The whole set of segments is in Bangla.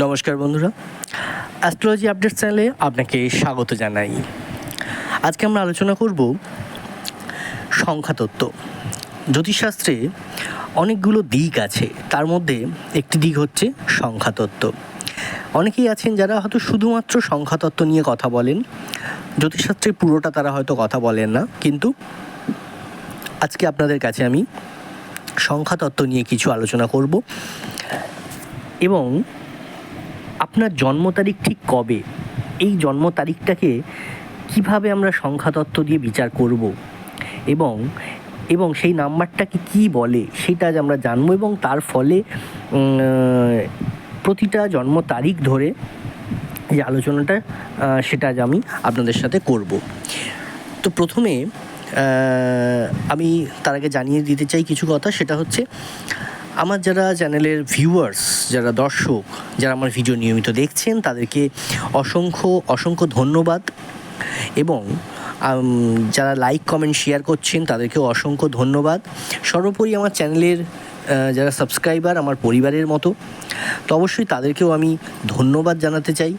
নমস্কার বন্ধুরা। অ্যাস্ট্রোলজি আপডেট চ্যানেলে আপনাকে স্বাগত জানাই। আজকে আমরা আলোচনা করব সংখ্যাতত্ত্ব। জ্যোতিষশাস্ত্রে অনেকগুলো দিক আছে, তার মধ্যে একটি দিক হচ্ছে সংখ্যাতত্ত্ব। অনেকেই আছেন যারা হয়তো শুধুমাত্র সংখ্যাতত্ত্ব নিয়ে কথা বলেন জ্যোতিষশাস্ত্রের পুরোটা তারা হয়তো কথা বলেন না, কিন্তু আজকে আপনাদের কাছে আমি সংখ্যাতত্ত্ব নিয়ে কিছু আলোচনা করব এবং আপনার জন্ম তারিখ ঠিক কবে? এই জন্ম তারিখটাকে কীভাবে আমরা সংখ্যাতত্ত্ব দিয়ে বিচার করব? এবং এবং সেই নাম্বারটাকে কি বলে, সেটা আজ আমরা জানব এবং তার ফলে প্রতিটা জন্ম তারিখ ধরে যে আলোচনাটা সেটা আজ আমি আপনাদের সাথে করব। তো প্রথমে আমি তার আগে জানিয়ে দিতে চাই কিছু কথা, সেটা হচ্ছে আমার যারা চ্যানেলের ভিউয়ার্স, যারা দর্শক, যারা আমার ভিডিও নিয়মিত দেখছেন, তাদেরকে অসংখ্য অসংখ্য ধন্যবাদ। এবং যারা লাইক কমেন্ট শেয়ার করছেন, তাদেরকেও অসংখ্য ধন্যবাদ। সর্বোপরি আমার চ্যানেলের যারা সাবস্ক্রাইবার আমার পরিবারের মতো। তো অবশ্যই তাদেরকেও আমি ধন্যবাদ জানাতে চাই।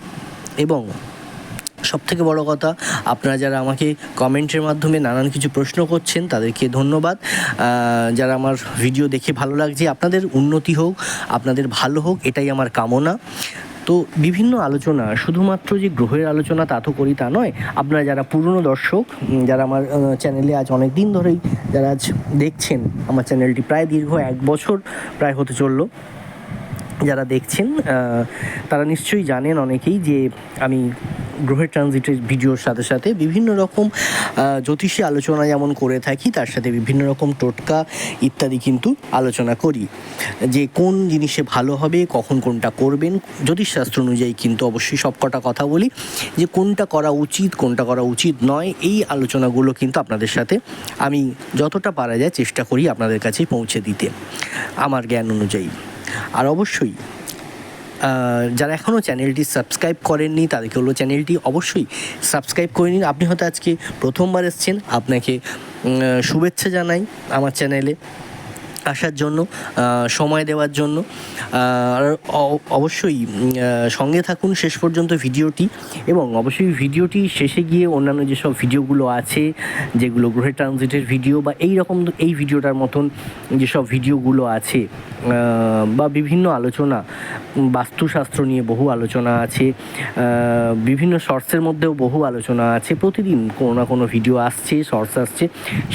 এবং সব থেকে বড় কথা, আপনারা যারা আমাকে কমেন্টের মাধ্যমে নানান কিছু প্রশ্ন করছেন, তাদেরকে ধন্যবাদ। যারা আমার ভিডিও দেখে ভালো লাগছে, আপনাদের উন্নতি হোক, আপনাদের ভালো হোক, এটাই আমার কামনা। তো বিভিন্ন আলোচনা, শুধুমাত্র যে গ্রহের আলোচনা তা তো করি তা নয়, আপনারা যারা পুরনো দর্শক যারা আমার চ্যানেলে আজ অনেক দিন ধরেই, যারা আজ দেখছেন, আমার চ্যানেলটি প্রায় দীর্ঘ এক বছর প্রায় হতে চলল। যারা দেখছেন তারা নিশ্চয়ই জানেন অনেকেই যে আমি গ্রহের ট্রানজিটের ভিডিওর সাথে সাথে বিভিন্ন রকম জ্যোতিষী আলোচনা যেমন করে থাকি, তার সাথে বিভিন্ন রকম টোটকা ইত্যাদি কিন্তু আলোচনা করি। যে কোন জিনিসে ভালো হবে, কখন কোনটা করবেন, জ্যোতিষশাস্ত্র অনুযায়ী কিন্তু অবশ্যই সব কটা কথা বলি, যে কোনটা করা উচিত, কোনটা করা উচিত নয়, এই আলোচনাগুলো কিন্তু আপনাদের সাথে আমি যতটা পারা যায় চেষ্টা করি আপনাদের কাছে পৌঁছে দিতে, আমার জ্ঞান অনুযায়ী। আর অবশ্যই যারা এখনও চ্যানেলটি সাবস্ক্রাইব করেননি, তাদেরকে হলো চ্যানেলটি অবশ্যই সাবস্ক্রাইব করে নিন। আপনি হয়তো আজকে প্রথমবার এসছেন, আপনাকে শুভেচ্ছা জানাই আমার চ্যানেলে। আসার জন্য সময় দেওয়ার জন্য। আর অবশ্যই সঙ্গে থাকুন শেষ পর্যন্ত ভিডিওটি। এবং অবশ্যই ভিডিওটি শেষে গিয়ে অন্যান্য যেসব ভিডিওগুলো আছে, যেগুলো গ্রহে ট্রানজিটের ভিডিও বা এই রকম এই ভিডিওটার মতন যেসব ভিডিওগুলো আছে বা বিভিন্ন আলোচনা, বাস্তুশাস্ত্র নিয়ে বহু আলোচনা আছে বিভিন্ন শর্টসের মধ্যেও বহু আলোচনা আছে। প্রতিদিন কোনো না কোনো ভিডিও আসছে, শর্টস আসছে,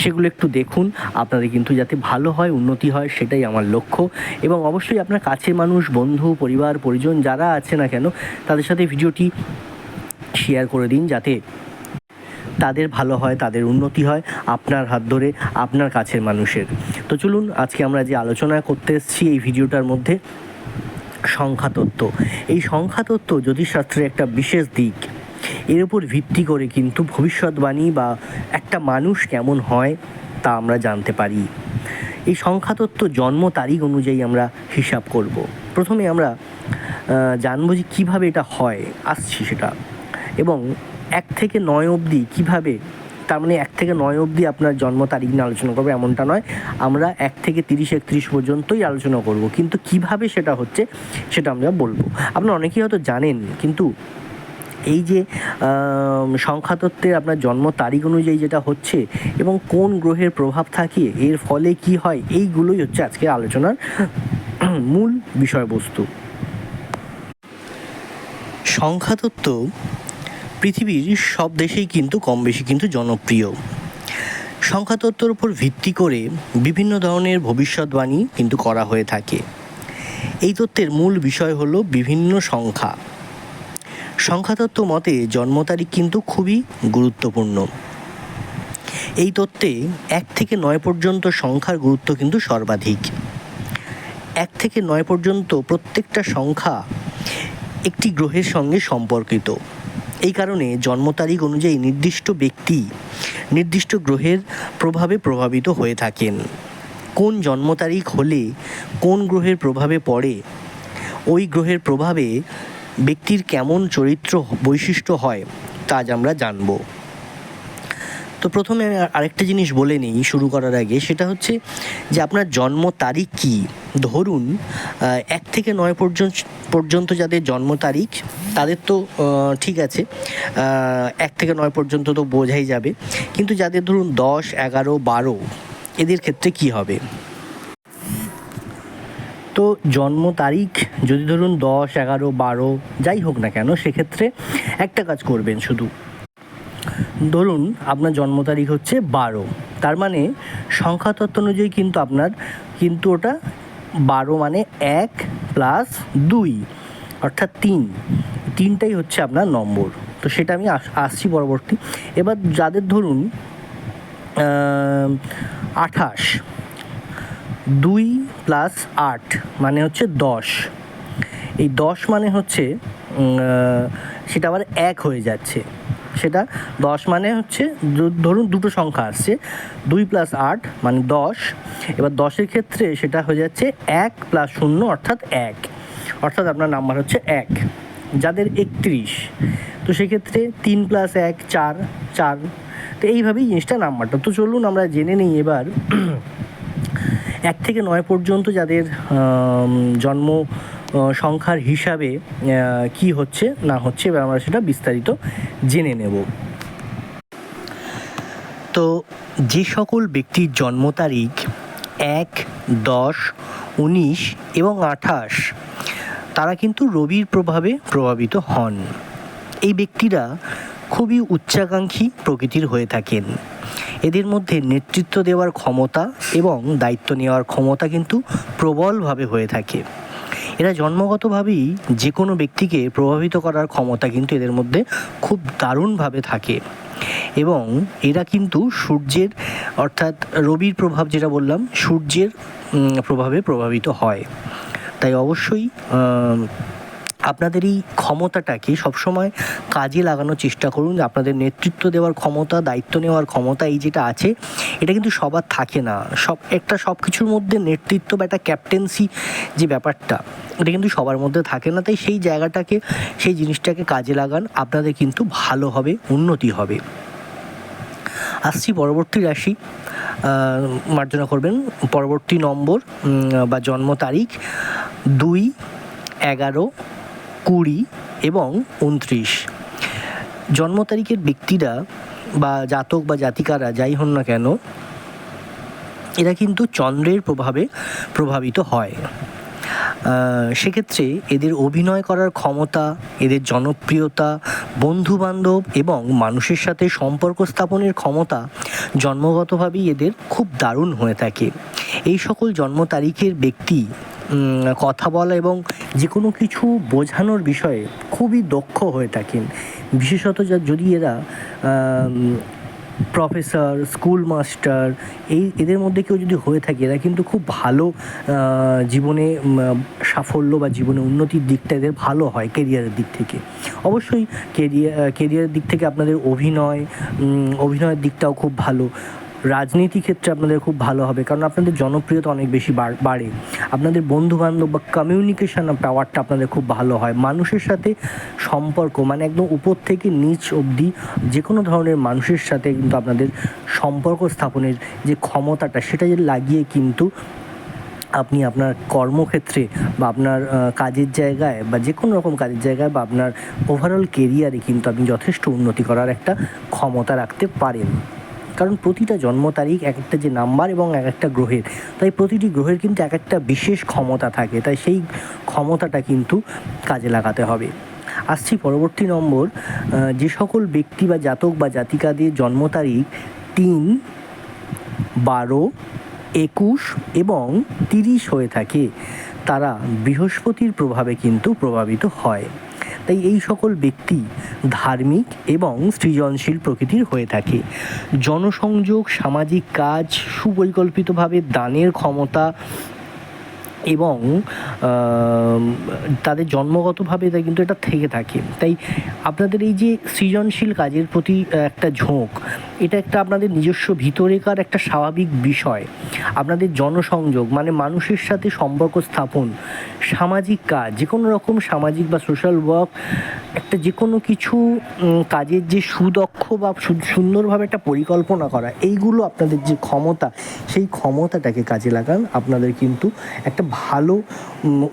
সেগুলো একটু দেখুন। আপনাদের কিন্তু যাতে ভালো হয়, উন্নতি হয় সেটাই আমার লক্ষ্য। এবং অবশ্যই আপনার কাছের মানুষ, বন্ধু, পরিবার, পরিজন যারা আছে না কেন, তাদের সাথে ভিডিওটি শেয়ার করে দিন যাতে তাদের ভালো হয়, তাদের উন্নতি হয় আপনার হাত ধরে, আপনার কাছের মানুষের। তো চলুন, আজকে আমরা যে আলোচনা করতে এসেছি এই ভিডিওটার মধ্যে সংখ্যা সংখ্যাতত্ত্ব এই সংখ্যা সংখ্যাতত্ত্ব জ্যোতিষশাস্ত্রের একটা বিশেষ দিক। এর উপর ভিত্তি করে কিন্তু ভবিষ্যৎবাণী বা একটা মানুষ কেমন হয় তা আমরা জানতে পারি। এই সংখ্যাতত্ত্ব জন্ম তারিখ অনুযায়ী আমরা হিসাব করব। প্রথমে আমরা জানব যে কীভাবে এটা হয়, আসছি সেটা। এবং এক থেকে নয় অবধি কীভাবে, তার মানে এক থেকে নয় অবধি আপনার জন্ম তারিখ নিয়ে আলোচনা করব, এমনটা নয়। আমরা এক থেকে তিরিশ একত্রিশ পর্যন্তই আলোচনা করব, কিন্তু কীভাবে সেটা হচ্ছে, সেটা আমরা বলব। আপনারা অনেকেই হয়তো জানেন, কিন্তু এই যে সংখ্যাতত্ত্বের আপনার জন্ম তারিখ অনুযায়ী যেটা হচ্ছে এবং কোন গ্রহের প্রভাব থাকে, এর ফলে কি হয়, এইগুলোই হচ্ছে আজকের আলোচনার মূল বিষয়বস্তু। সংখ্যাতত্ত্ব পৃথিবীর সব দেশেই কিন্তু কম বেশি কিন্তু জনপ্রিয়। সংখ্যাতত্ত্বর উপর ভিত্তি করে বিভিন্ন ধরনের ভবিষ্যৎবাণী কিন্তু করা হয়ে থাকে। এই তত্ত্বের মূল বিষয় হলো বিভিন্ন সংখ্যা। সংখ্যাতত্ত্ব মতে জন্ম তারিখ কিন্তু খুবই গুরুত্বপূর্ণ। এই তত্ত্বে এক থেকে নয় পর্যন্ত সংখ্যার গুরুত্ব কিন্তু সর্বাধিক। এক থেকে নয় পর্যন্ত প্রত্যেকটা সংখ্যা একটি গ্রহের সঙ্গে সম্পর্কিত। এই কারণে জন্ম তারিখ অনুযায়ী নির্দিষ্ট ব্যক্তি নির্দিষ্ট গ্রহের প্রভাবে প্রভাবিত হয়ে থাকেন। কোন জন্ম তারিখ হলে কোন গ্রহের প্রভাবে পড়ে, ওই গ্রহের প্রভাবে ব্যক্তির কেমন চরিত্র বৈশিষ্ট্য হয়, তা আজ আমরা জানব। তো প্রথমে আমি আরেকটা জিনিস বলে নিই শুরু করার আগে, সেটা হচ্ছে যে আপনার জন্ম তারিখ কী? ধরুন এক থেকে নয় পর্যন্ত পর্যন্ত যাদের জন্ম তারিখ, তাদের তো ঠিক আছে এক থেকে নয় পর্যন্ত তো বোঝাই যাবে। কিন্তু যাদের ধরুন দশ, এগারো, বারো, এদের ক্ষেত্রে কি হবে? তো জন্ম তারিখ যদি ধরুন দশ, এগারো, বারো, যাই হোক না কেন, সেক্ষেত্রে একটা কাজ করবেন শুধু। ধরুন আপনার জন্ম তারিখ হচ্ছে বারো। তার মানে সংখ্যা সংখ্যাতত্ত্ব অনুযায়ী কিন্তু আপনার, কিন্তু ওটা বারো মানে এক প্লাস দুই, অর্থাৎ তিন। তিনটাই হচ্ছে আপনার নম্বর। তো সেটা আমি আস- আসছি পরবর্তী। এবার যাদের ধরুন আঠাশ দুই প্লাস আট মানে হচ্ছে দশ। এই দশ মানে হচ্ছে সেটা আবার এক হয়ে যাচ্ছে। সেটা দশ মানে হচ্ছে ধরুন দুটো সংখ্যা আসছে, দুই প্লাস আট মানে দশ। এবার দশের ক্ষেত্রে সেটা হয়ে যাচ্ছে এক প্লাস শূন্য অর্থাৎ এক। অর্থাৎ আপনার নাম্বার হচ্ছে এক। যাদের একত্রিশ, তো সেক্ষেত্রে তিন প্লাস এক, চার চার। তো এইভাবেই জিনিসটা নাম্বারটা তো চলুন আমরা জেনে নিই এবার এক থেকে নয় পর্যন্ত যাদের জন্ম সংখ্যার হিসাবে কি হচ্ছে, না হচ্ছে, এবার আমরা সেটা বিস্তারিত জেনে নেব। তো যে সকল ব্যক্তির জন্ম তারিখ এক, দশ, উনিশ এবং আঠাশ, তারা কিন্তু রবির প্রভাবে প্রভাবিত হন। এই ব্যক্তিরা খুবই উচ্চাকাঙ্ক্ষী প্রকৃতির হয়ে থাকেন। এদের মধ্যে নেতৃত্ব দেওয়ার ক্ষমতা এবং দায়িত্ব নেওয়ার ক্ষমতা কিন্তু প্রবলভাবে হয়ে থাকে। এরা জন্মগতভাবেই যে কোনো ব্যক্তিকে প্রভাবিত করার ক্ষমতা কিন্তু এদের মধ্যে খুব দারুণভাবে থাকে। এবং এরা কিন্তু সূর্যের, অর্থাৎ রবির প্রভাব যেটা বললাম, সূর্যের প্রভাবে প্রভাবিত হয়। তাই অবশ্যই আপনাদের এই ক্ষমতাটাকে সবসময় কাজে লাগানোর চেষ্টা করুন আপনাদের নেতৃত্ব দেওয়ার ক্ষমতা, দায়িত্ব নেওয়ার ক্ষমতা এই যেটা আছে, এটা কিন্তু সবার থাকে না। সব, একটা সব কিছুর মধ্যে নেতৃত্ব বা একটা ক্যাপ্টেন্সি যে ব্যাপারটা, এটা কিন্তু সবার মধ্যে থাকে না। তাই সেই জায়গাটাকে, সেই জিনিসটাকে কাজে লাগান, আপনাদের কিন্তু ভালো হবে, উন্নতি হবে। আসছি পরবর্তী রাশি মার্জনা করবেন। পরবর্তী নম্বর বা জন্ম তারিখ, দুই এগারো কুড়ি এবং উনত্রিশ। জন্ম তারিখের ব্যক্তিরা বা জাতক বা জাতিকারা যাই হন না কেন, এরা কিন্তু চন্দ্রের প্রভাবে প্রভাবিত হয়। সেক্ষেত্রে এদের অভিনয় করার ক্ষমতা, এদের জনপ্রিয়তা, বন্ধুবান্ধব এবং মানুষের সাথে সম্পর্ক স্থাপনের ক্ষমতা জন্মগতভাবেই এদের খুব দারুণ হয়ে থাকে। এই সকল জন্ম তারিখের ব্যক্তি কথা বলা এবং যে কোনো কিছু বোঝানোর বিষয়ে খুবই দক্ষ হয়ে থাকেন। বিশেষত যদি এরা প্রফেসর, স্কুল মাস্টার, এই, এদের মধ্যে কেউ যদি হয়ে থাকে, এরা কিন্তু খুব ভালো জীবনে সাফল্য বা জীবনে উন্নতির দিকটা এদের ভালো হয় কেরিয়ারের দিক থেকে। অবশ্যই কেরিয়ার কেরিয়ারের দিক থেকে আপনাদের অভিনয় অভিনয়ের দিকটাও খুব ভালো। রাজনীতি ক্ষেত্রে আপনাদের খুব ভালো হবে, কারণ আপনাদের জনপ্রিয়তা অনেক বেশি বাড়ে। আপনাদের বন্ধু বান্ধব বা কমিউনিকেশান পাওয়ারটা আপনাদের খুব ভালো হয়। মানুষের সাথে সম্পর্ক মানে একদম উপর থেকে নিচ অবধি যে কোনো ধরনের মানুষের সাথে কিন্তু আপনাদের সম্পর্ক স্থাপনের যে ক্ষমতাটা, সেটা যে লাগিয়ে কিন্তু আপনি আপনার কর্মক্ষেত্রে বা আপনার কাজের জায়গায় বা যে কোনো রকম কাজের জায়গায় বা আপনার ওভারঅল কেরিয়ারে কিন্তু আপনি যথেষ্ট উন্নতি করার একটা ক্ষমতা রাখতে পারেন। কারণ প্রতিটা জন্ম তারিখ এক একটা যে নাম্বার এবং এক একটা গ্রহের। তাই প্রতিটি গ্রহের কিন্তু এক একটা বিশেষ ক্ষমতা থাকে। তাই সেই ক্ষমতাটা কিন্তু কাজে লাগাতে হবে। আসছি পরবর্তী নম্বর যে সকল ব্যক্তি বা জাতক বা জাতিকাদের জন্ম তারিখ তিন, বারো, একুশ এবং তিরিশ হয়ে থাকে, তারা বৃহস্পতির প্রভাবে কিন্তু প্রভাবিত হয়। তাই এই সকল ব্যক্তি ধার্মিক এবং সৃজনশীল প্রকৃতির হয়ে থাকে। জনসংযোগ, সামাজিক কাজ, সুপরিকল্পিতভাবে দানের ক্ষমতা এবং তাদের জন্মগতভাবে কিন্তু এটা থেকে থাকে। তাই আপনাদের এই যে সৃজনশীল কাজের প্রতি একটা ঝোঁক, এটা একটা আপনাদের নিজস্ব ভিতরেকার একটা স্বাভাবিক বিষয়। আপনাদের জনসংযোগ মানে মানুষের সাথে সম্পর্ক স্থাপন, সামাজিক কাজ যে কোনো রকম সামাজিক বা সোশ্যাল ওয়ার্ক একটা যে কোনো কিছু কাজের যে সুদক্ষ বা সুন্দরভাবে একটা পরিকল্পনা করা, এইগুলো আপনাদের যে ক্ষমতা, সেই ক্ষমতাটাকে কাজে লাগান, আপনাদের কিন্তু একটা ভালো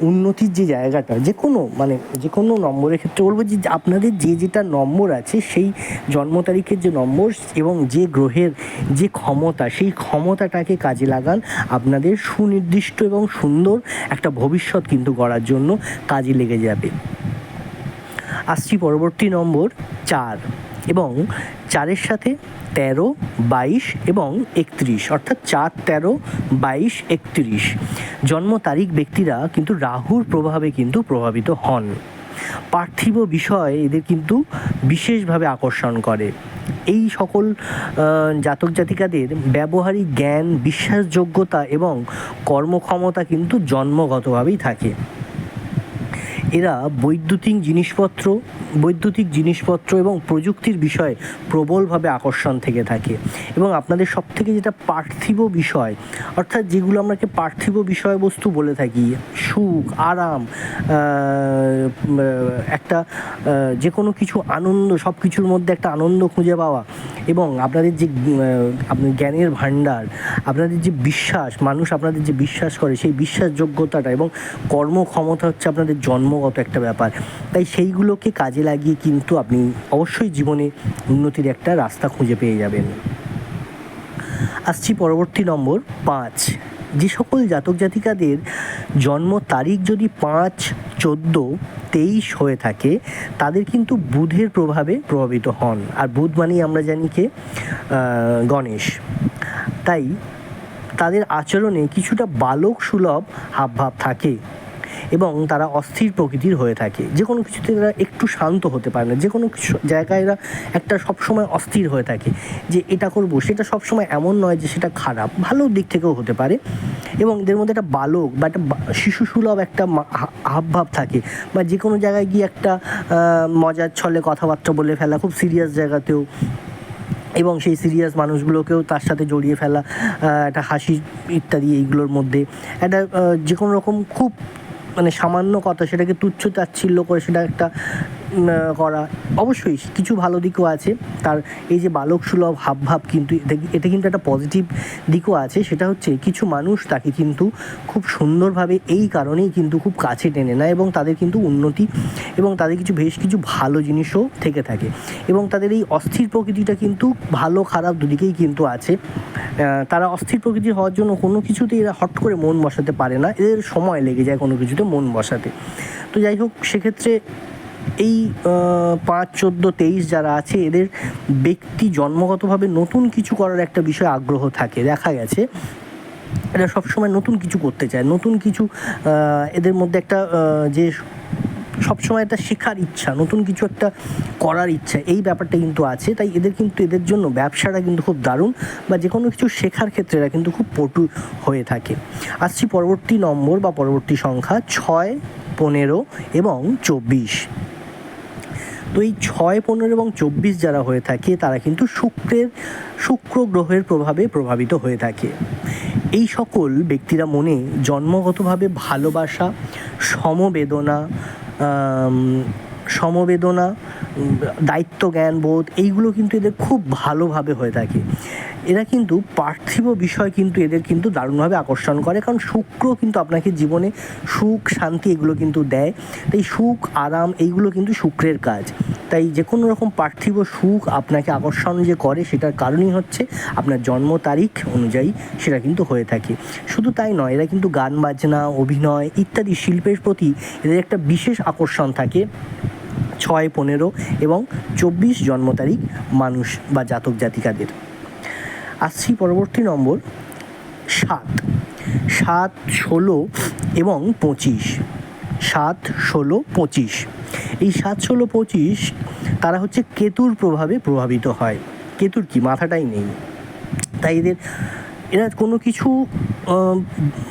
উন্নতির যে জায়গাটা, যে কোনো মানে যে কোনো নম্বরের ক্ষেত্রে বলব যে আপনাদের যে যেটা নম্বর আছে, সেই জন্ম তারিখের যে নম্বর এবং যে গ্রহের যে ক্ষমতা, সেই ক্ষমতাটাকে কাজে লাগান আপনাদের সুনির্দিষ্ট এবং সুন্দর একটা ভবিষ্যৎ কিন্তু গড়ার জন্য কাজে লেগে যাবে। আসছি পরবর্তী নম্বর চার এবং চারের সাথে তেরো, বাইশ এবং একত্রিশ, অর্থাৎ চার, তেরো, বাইশ, একত্রিশ। জন্ম তারিখ ব্যক্তিরা কিন্তু রাহুর প্রভাবে কিন্তু প্রভাবিত হন। পার্থিব বিষয় এদের কিন্তু বিশেষভাবে আকর্ষণ করে। এই সকল জাতক জাতিকাদের ব্যবহারিক জ্ঞান, বিশ্বাসযোগ্যতা এবং কর্মক্ষমতা কিন্তু জন্মগতভাবেই থাকে। এরা বৈদ্যুতিক জিনিসপত্র বৈদ্যুতিক জিনিসপত্র এবং প্রযুক্তির বিষয়ে প্রবলভাবে আকর্ষণ থেকে থাকে। এবং আপনাদের সব থেকে যেটা পার্থিব বিষয়, অর্থাৎ যেগুলো আমরাকে পার্থিব বিষয়বস্তু বলে থাকি, সুখ, আরাম একটা যে কোনো কিছু আনন্দ সব কিছুর মধ্যে একটা আনন্দ খুঁজে পাওয়া এবং আপনাদের যে আপনার জ্ঞানের ভাণ্ডার, আপনাদের যে বিশ্বাস, মানুষ আপনাদের যে বিশ্বাস করে, সেই বিশ্বাসযোগ্যতাটা এবং কর্মক্ষমতা হচ্ছে আপনাদের জন্মগত একটা ব্যাপার। তাই সেইগুলোকে কাজে লাগিয়ে কিন্তু আপনি অবশ্যই জীবনে উন্নতির একটা রাস্তা খুঁজে পেয়ে যাবেন। আসছি পরবর্তী নম্বর পাঁচ। যে সকল জাতক জাতিকাদের জন্ম তারিখ যদি পাঁচ, চোদ্দ, তেইশ হয়ে থাকে, তাদের কিন্তু বুধের প্রভাবে প্রভাবিত হন। আর বুধ মানেই আমরা জানি কে? গণেশ। তাই তাদের আচরণে কিছুটা বালক সুলভ হাবভাব থাকে। এবং তারা অস্থির প্রকৃতির হয়ে থাকে। যে কোনো কিছুতে তারা একটু শান্ত হতে পারে না। যে কোনো কিছু জায়গায় এরা একটা সবসময় অস্থির হয়ে থাকে যে এটা করব, সেটা সবসময় এমন নয় যে সেটা খারাপ। ভালো দিক থেকেও হতে পারে এবং এদের মধ্যে একটা বালক বা একটা শিশু সুলভ একটা হাবভাব থাকে বা যে কোনো জায়গায় গিয়ে একটা মজার ছলে কথাবার্তা বলে ফেলা, খুব সিরিয়াস জায়গাতেও এবং সেই সিরিয়াস মানুষগুলোকেও তার সাথে জড়িয়ে ফেলা একটা হাসি ইত্যাদি এইগুলোর মধ্যে। একটা যে কোনো রকম খুব মানে সামান্য কথা সেটাকে তুচ্ছ তাচ্ছিল্য করে সেটা একটা করা। অবশ্যই, কিছু ভালো দিকও আছে। তার এই যে বালক সুলভ হাবভাব কিন্তু এতে কিন্তু একটা পজিটিভ দিকও আছে। সেটা হচ্ছে, কিছু মানুষ তাকে কিন্তু খুব সুন্দরভাবে এই কারণেই কিন্তু খুব কাছে টেনে নেয় এবং তাদের কিন্তু উন্নতি এবং তাদের কিছু বেশ কিছু ভালো জিনিসও থেকে থাকে। এবং তাদের এই অস্থির প্রকৃতিটা কিন্তু ভালো, খারাপ দুদিকেই কিন্তু আছে। তারা অস্থির প্রকৃতি হওয়ার জন্য কোনো কিছুতেই এরা হট করে মন বসাতে পারে না। এদের সময় লেগে যায় কোনো কিছুতে মন বসাতে। তো যাই হোক, সেক্ষেত্রে এই পাঁচ, চোদ্দ, তেইশ যারা আছে, এদের ব্যক্তি জন্মগতভাবে নতুন কিছু করার একটা বিষয়ে আগ্রহ থাকে। দেখা গেছে, এরা সবসময় নতুন কিছু করতে চায়। নতুন কিছু এদের মধ্যে একটা যে সবসময় একটা শেখার ইচ্ছা, নতুন কিছু একটা করার ইচ্ছা, এই ব্যাপারটা কিন্তু আছে। তাই এদের কিন্তু, এদের জন্য ব্যবসাটা কিন্তু খুব দারুণ বা যে কোনো কিছু শেখার ক্ষেত্রে এরা কিন্তু খুব পটু হয়ে থাকে। আসছি পরবর্তী নম্বর বা পরবর্তী সংখ্যা, ছয়, পনেরো এবং চব্বিশ। তো এই ছয়, পনেরো এবং চব্বিশ যারা হয়ে থাকে, তারা কিন্তু শুক্রের, শুক্র গ্রহের প্রভাবে প্রভাবিত হয়ে থাকে। এই সকল ব্যক্তিরা মনে জন্মগতভাবে ভালোবাসা, সমবেদনা সমবেদনা দায়িত্ব জ্ঞান বোধ এইগুলো কিন্তু এদের খুব ভালোভাবে হয়ে থাকে। এরা কিন্তু পার্থিব বিষয় কিন্তু এদের কিন্তু দারুণভাবে আকর্ষণ করে, কারণ শুক্র কিন্তু আপনাকে জীবনে সুখ, শান্তি এগুলো কিন্তু দেয়। তাই সুখ, আরাম এইগুলো কিন্তু শুক্রের কাজ। তাই যে কোনো রকম পার্থিব সুখ আপনাকে আকর্ষণ যে করে সেটার কারণই হচ্ছে আপনার জন্ম তারিখ অনুযায়ী সেটা কিন্তু হয়ে থাকে। শুধু তাই নয়, এরা কিন্তু গান, বাজনা, অভিনয় ইত্যাদি শিল্পের প্রতি এদের একটা বিশেষ আকর্ষণ থাকে। ছয়, পনেরো এবং চব্বিশ জন্ম তারিখ মানুষ বা জাতক জাতিকাদের। আসছি পরবর্তী নম্বর সাত। সাত, ষোলো এবং পঁচিশ। সাত, ষোলো, পঁচিশ। এই সাত, ষোলো, পঁচিশ তারা হচ্ছে কেতুর প্রভাবে প্রভাবিত হয়। কেতুর কি? মাথাটাই নেই। তাই এদের, এরা কোনো কিছু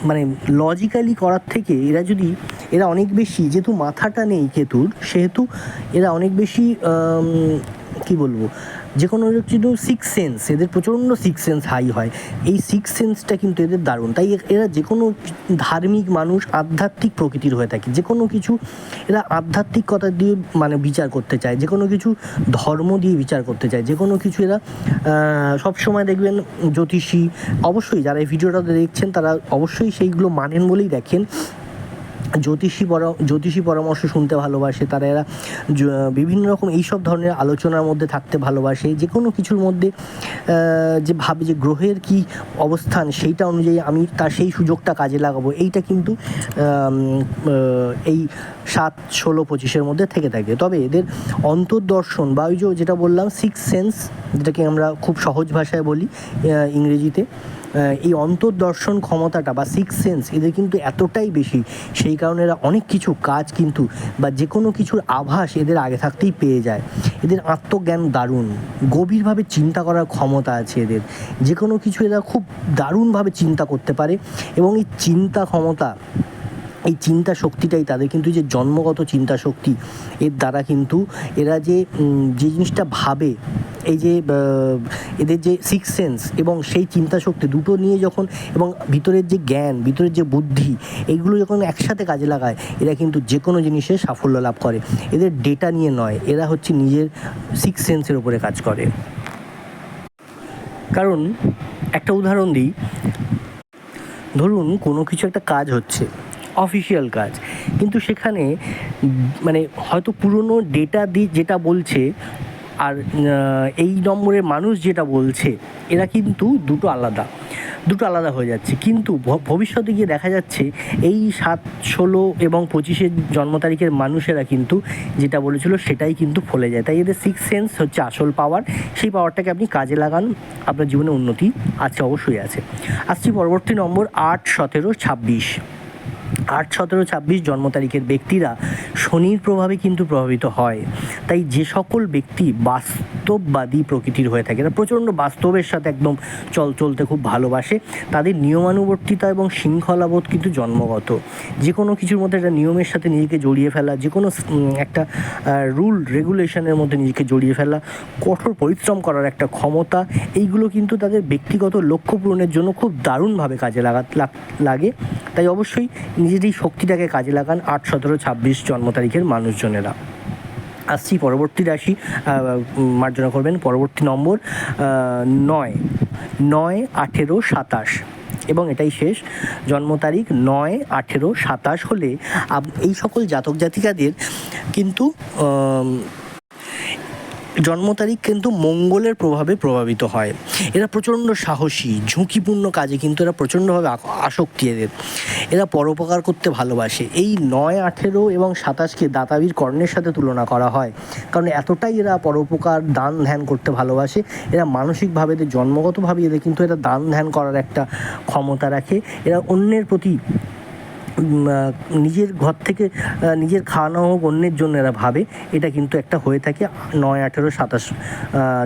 মানে লজিক্যালি করার থেকে এরা যদি, এরা অনেক বেশি, যেহেতু মাথাটা নেই কেতুর, সেহেতু এরা অনেক বেশি কি বলব? যে কোনো কিন্তু সিক্স সেন্স এদের প্রচণ্ড সিক্স সেন্স হাই হয়। এই সিক্স সেন্সটা কিন্তু এদের দারুণ। তাই এরা যে কোনো ধার্মিক মানুষ আধ্যাত্মিক প্রকৃতির হয়ে থাকে। যে কোনো কিছু এরা আধ্যাত্মিকতা দিয়ে মানে বিচার করতে চায়। যে কোনো কিছু ধর্ম দিয়ে বিচার করতে চায়। যে কোনো কিছু এরা সব সময় দেখবেন জ্যোতিষী, অবশ্যই যারা এই ভিডিওটা দেখছেন তারা অবশ্যই সেইগুলো মানেন বলেই দেখেন। জ্যোতিষী পরা, জ্যোতিষী পরামর্শ শুনতে ভালোবাসে, তারা এরা বিভিন্ন রকম এইসব ধরনের আলোচনার মধ্যে থাকতে ভালোবাসে। যে কোনো কিছুর মধ্যে যে ভাবে যে গ্রহের কি অবস্থান সেইটা অনুযায়ী আমি তার সেই সুযোগটা কাজে লাগাবো। এইটা কিন্তু এই সাত, ষোলো, পঁচিশের মধ্যে থেকে থাকে। তবে এদের অন্তর্দর্শন বা ওই যে যেটা বললাম সিক্স সেন্স যেটাকে আমরা খুব সহজ ভাষায় বলি ইংরেজিতে এই অন্তর্দর্শন ক্ষমতাটা বা সিক্স সেন্স এদের কিন্তু এতটাই বেশি, সেই কারণে এরা অনেক কিছু কাজ কিন্তু বা যে কোনো কিছুর আভাস এদের আগে থাকতেই পেয়ে যায়। এদের আত্মজ্ঞান দারুণ, গভীরভাবে চিন্তা করার ক্ষমতা আছে এদের। যে কোনো কিছু এরা খুব দারুণভাবে চিন্তা করতে পারে এবং এই চিন্তা ক্ষমতা এই চিন্তা শক্তিটাই তাদের। কিন্তু যে জন্মগত চিন্তা শক্তি, এর দ্বারা কিন্তু এরা যে যে জিনিসটা ভাবে, এই যে এদের যে সিক্স সেন্স এবং সেই চিন্তা শক্তি দুটো নিয়ে যখন এবং ভিতরের যে জ্ঞান, ভিতরের যে বুদ্ধি এইগুলো যখন একসাথে কাজে লাগায়, এরা কিন্তু যে কোনো জিনিসে সাফল্য লাভ করে। এদের ডেটা নিয়ে নয়, এরা হচ্ছে নিজের সিক্স সেন্সের উপরে কাজ করে। কারণ, একটা উদাহরণ দিই। ধরুন কোনো কিছু একটা কাজ হচ্ছে অফিসিয়াল কাজ। কিন্তু সেখানে মানে হয়তো পুরনো ডেটা দিয়ে যেটা বলছে, আর এই নম্বরের মানুষ যেটা বলছে, এরা কিন্তু দুটো আলাদা। দুটো আলাদা হয়ে যাচ্ছে। কিন্তু ভবিষ্যতে গিয়ে দেখা যাচ্ছে, এই সাত, ষোলো এবং পঁচিশের জন্ম তারিখের মানুষেরা কিন্তু যেটা বলেছিল, সেটাই কিন্তু ফলে যায়। তাই এদের সিক্স সেন্স হচ্ছে আসল পাওয়ার সেই পাওয়ারটাকে আপনি কাজে লাগান, আপনার জীবনে উন্নতি আছে, অবশ্যই আছে। আসছি পরবর্তী নম্বর, আট, সতেরো, ছাব্বিশ। আট, সতেরো, ছাব্বিশ জন্ম তারিখের ব্যক্তিরা শনির প্রভাবে কিন্তু প্রভাবিত হয়। তাই যে সকল ব্যক্তি বাস্তববাদী প্রকৃতির হয়ে থাকে তারা প্রচণ্ড বাস্তবের সাথে একদম চল, চলতে খুব ভালোবাসে। তাদের নিয়মানুবর্তিতা এবং শৃঙ্খলাবোধ কিন্তু জন্মগত। যে কোনো কিছুর মধ্যে একটা নিয়মের সাথে নিজেকে জড়িয়ে ফেলা যে কোনো একটা রুল রেগুলেশনের মধ্যে নিজেকে জড়িয়ে ফেলা, কঠোর পরিশ্রম করার একটা ক্ষমতা, এইগুলো কিন্তু তাদের ব্যক্তিগত লক্ষ্য পূরণের জন্য খুব দারুণভাবে কাজে লাগা, লাগে তাই অবশ্যই এই শক্তিটাকে কাজে লাগান, আট, সতেরো, ছাব্বিশ জন্ম তারিখের মানুষজনেরা। আসছি পরবর্তী রাশি মার্জনা করবেন, পরবর্তী নম্বর নয়। নয়, আঠেরো, সাতাশ। এবং এটাই শেষ। জন্ম তারিখ, নয়, আঠেরো, সাতাশ হলে এই সকল জাতক জাতিকাদের কিন্তু জন্ম তারিখ কিন্তু মঙ্গলের প্রভাবে প্রভাবিত হয়। এরা প্রচণ্ড সাহসী, ঝুঁকিপূর্ণ কাজে কিন্তু এরা প্রচণ্ডভাবে আসক্তি এদের। এরা পরোপকার করতে ভালোবাসে। এই নয়, আঠেরো এবং সাতাশকে দাতাবীর কর্ণের সাথে তুলনা করা হয়। কারণ এতটাই এরা পরোপকার, দান ধ্যান করতে ভালোবাসে, এরা মানসিকভাবে এদের জন্মগতভাবে এদের কিন্তু এরা দান ধ্যান করার একটা ক্ষমতা রাখে। এরা অন্যের প্রতি নিজের ঘর থেকে নিজের খাওয়ানো হোক, অন্যের জন্য এরা ভাবে। এটা কিন্তু একটা হয়ে থাকে নয়, আঠেরো, সাতাশ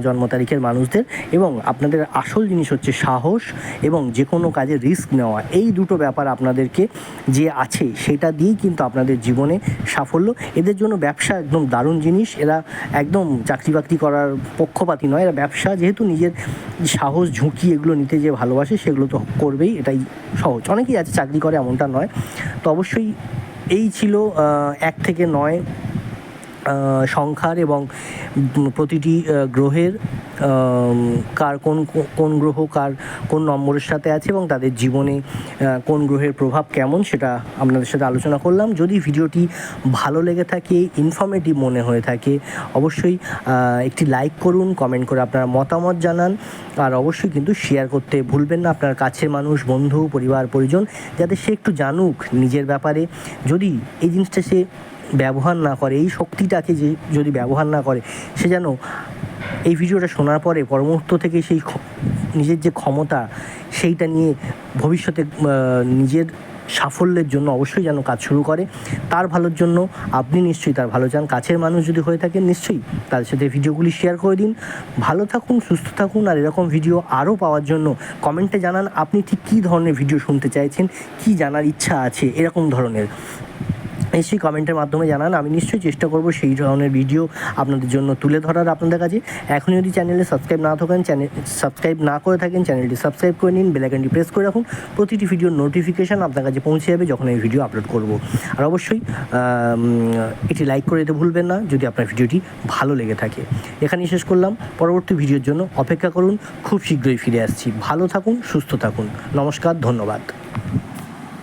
জন্ম তারিখের মানুষদের। এবং আপনাদের আসল জিনিস হচ্ছে সাহস এবং যে কোনো কাজে রিস্ক নেওয়া। এই দুটো ব্যাপার আপনাদেরকে যে আছে, সেটা দিয়েই কিন্তু আপনাদের জীবনে সাফল্য। এদের জন্য ব্যবসা একদম দারুণ জিনিস। এরা একদম চাকরি বাকরি করার পক্ষপাতী নয়। এরা ব্যবসা যেহেতু নিজের সাহস, ঝুঁকি এগুলো নিতে যে ভালোবাসে, সেগুলো তো করবেই। এটাই সহজ। অনেকেই আছে, চাকরি করে এমনটা নয়। তো অবশ্যই এই ছিল এক থেকে নয় সংখ্যার এবং প্রতিটি গ্রহের কার কোন কোন গ্রহ কার কোন নম্বরের সাথে আছে এবং তাদের জীবনে কোন গ্রহের প্রভাব কেমন সেটা আপনাদের সাথে আলোচনা করলাম। যদি ভিডিওটি ভালো লেগে থাকে ইনফর্মেটিভ মনে হয়ে থাকে, অবশ্যই একটি লাইক করুন কমেন্ট করে আপনার মতামত জানান, আর অবশ্যই কিন্তু শেয়ার করতে ভুলবেন না। আপনার কাছের মানুষ, বন্ধু, পরিবার, পরিজন যাতে সে একটু জানুক নিজের ব্যাপারে। যদি এই জিনিসটা সে ব্যবহার না করে, এই শক্তিটাকে যে যদি ব্যবহার না করে, সে যেন এই ভিডিওটা শোনার পরে পরমুহূর্ত থেকে সেই নিজের যে ক্ষমতা, সেইটা নিয়ে ভবিষ্যতে নিজের সাফল্যের জন্য অবশ্যই যেন কাজ শুরু করে। তার ভালোর জন্য আপনি নিশ্চয়ই তার ভালো চান। কাছের মানুষ যদি হয়ে থাকেন, নিশ্চয়ই তাদের সাথে ভিডিওগুলি শেয়ার করে দিন। ভালো থাকুন, সুস্থ থাকুন, আর এরকম ভিডিও আরও পাওয়ার জন্য কমেন্টে জানান আপনি ঠিক কী ধরনের ভিডিও শুনতে চাইছেন, কী জানার ইচ্ছা আছে, এরকম ধরনের। নিশ্চয়ই কমেন্টের মাধ্যমে জানান, আমি নিশ্চয়ই চেষ্টা করব সেই ধরনের ভিডিও আপনাদের জন্য তুলে ধরার আপনাদের কাছে। এখনই যদি চ্যানেলে সাবস্ক্রাইব না থাকেন চ্যানেল সাবস্ক্রাইব না করে থাকেন, চ্যানেলটি সাবস্ক্রাইব করে নিন বেলাইকনটি প্রেস করে রাখুন। প্রতিটি ভিডিওর নোটিফিকেশান আপনার কাছে পৌঁছে যাবে যখন এই ভিডিও আপলোড করব। আর অবশ্যই এটি লাইক করে দিতে ভুলবেন না, যদি আপনার ভিডিওটি ভালো লেগে থাকে। এখানেই শেষ করলাম। পরবর্তী ভিডিওর জন্য অপেক্ষা করুন। খুব শীঘ্রই ফিরে আসছি। ভালো থাকুন, সুস্থ থাকুন। নমস্কার, ধন্যবাদ।